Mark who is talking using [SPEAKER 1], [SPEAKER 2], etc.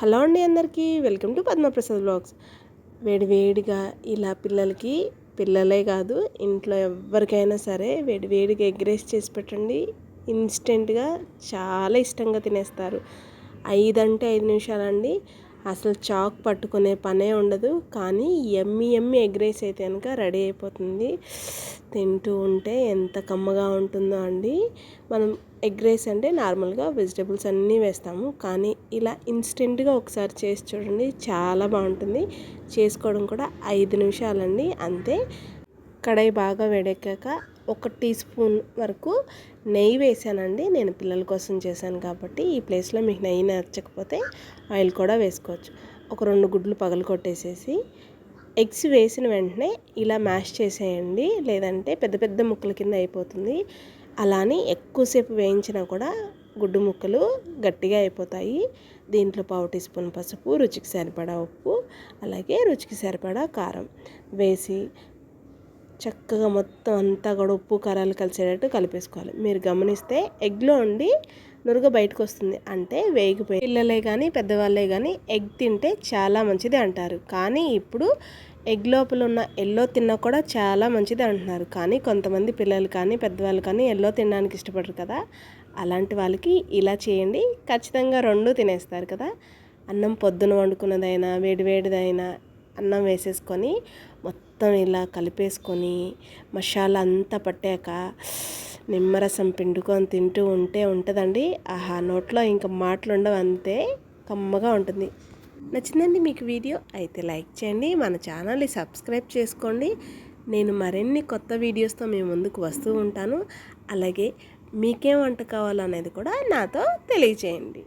[SPEAKER 1] Hello అండి అందరికీ welcome to Padma Prasad blogs. వేడివేడిగా ఇలా పిల్లలకి పిల్లలే కాదు ఇంట్లో ఎవరికైనా సరే వేడివేడిగా ఎగ్ రైస్ చేసి పెట్టండి. ఇన్స్టెంట్గా చాలా ఇష్టంగా తినేస్తారు. ఐదంటే ఐదు నిమిషాలండి. అసలు చాక్ పట్టుకునే పనే ఉండదు. కానీ ఎమ్మి ఎమ్మి ఎగ్ రైస్ అయితే కనుక రెడీ అయిపోతుంది. తింటూ ఉంటే ఎంత కమ్మగా ఉంటుందో అండి. మనం ఎగ్ రైస్ అంటే నార్మల్గా వెజిటేబుల్స్ అన్నీ వేస్తాము. కానీ ఇలా ఇన్స్టెంట్గా ఒకసారి చేసి చూడండి చాలా బాగుంటుంది. చేసుకోవడం కూడా ఐదు నిమిషాలండి. అంతే. కడాయి బాగా వేడెక్కాక ఒక టీ స్పూన్ వరకు నెయ్యి వేసానండి. నేను పిల్లల కోసం చేశాను కాబట్టి ఈ ప్లేస్లో మీకు నెయ్యి నచ్చకపోతే ఆయిల్ కూడా వేసుకోవచ్చు. ఒక రెండు గుడ్లు పగలు కొట్టేసేసి ఎగ్స్ వేసిన వెంటనే ఇలా మ్యాష్ చేసేయండి. లేదంటే పెద్ద పెద్ద ముక్కల కింద అయిపోతుంది. అలానే ఎక్కువసేపు వేయించినా కూడా గుడ్డు ముక్కలు గట్టిగా అయిపోతాయి. దీంట్లో పావు టీ స్పూన్ పసుపు రుచికి సరిపడా ఉప్పు అలాగే రుచికి సరిపడా కారం వేసి చక్కగా మొత్తం అంతా కూడా ఉప్పు కారాలు కలిసేటట్టు కలిపేసుకోవాలి. మీరు గమనిస్తే ఎగ్లో ఉండి నురుగ బయటకు వస్తుంది అంటే వేగిపోయి పిల్లలే కానీ పెద్దవాళ్ళే కానీ ఎగ్ తింటే చాలా మంచిది అంటారు. కానీ ఇప్పుడు ఎగ్ లోపల ఉన్న ఎల్లో తిన్నా కూడా చాలా మంచిది అంటున్నారు. కానీ కొంతమంది పిల్లలు కానీ పెద్దవాళ్ళు కానీ ఎల్లో తినడానికి ఇష్టపడరు కదా. అలాంటి వాళ్ళకి ఇలా చేయండి. ఖచ్చితంగా రెండు తినేస్తారు కదా. అన్నం పొద్దున వండుకున్నదైనా వేడివేడిదైనా అన్నం వేసేసుకొని మొత్తం ఇలా కలిపేసుకొని మసాలా అంతా పట్టాక నిమ్మరసం పిండుకొని తింటూ ఉంటే ఉంటుందండి. ఆహా నోట్లో ఇంకా మాటలు ఉండవు అంతే కమ్మగా ఉంటుంది. నచ్చిందండి మీకు వీడియో? అయితే లైక్ చేయండి మన ఛానల్ని సబ్స్క్రైబ్ చేసుకోండి. నేను మరిన్ని కొత్త వీడియోస్తో మీ ముందుకు వస్తూ ఉంటాను. అలాగే మీకేం వంట కావాలనేది కూడా నాతో తెలియచేయండి.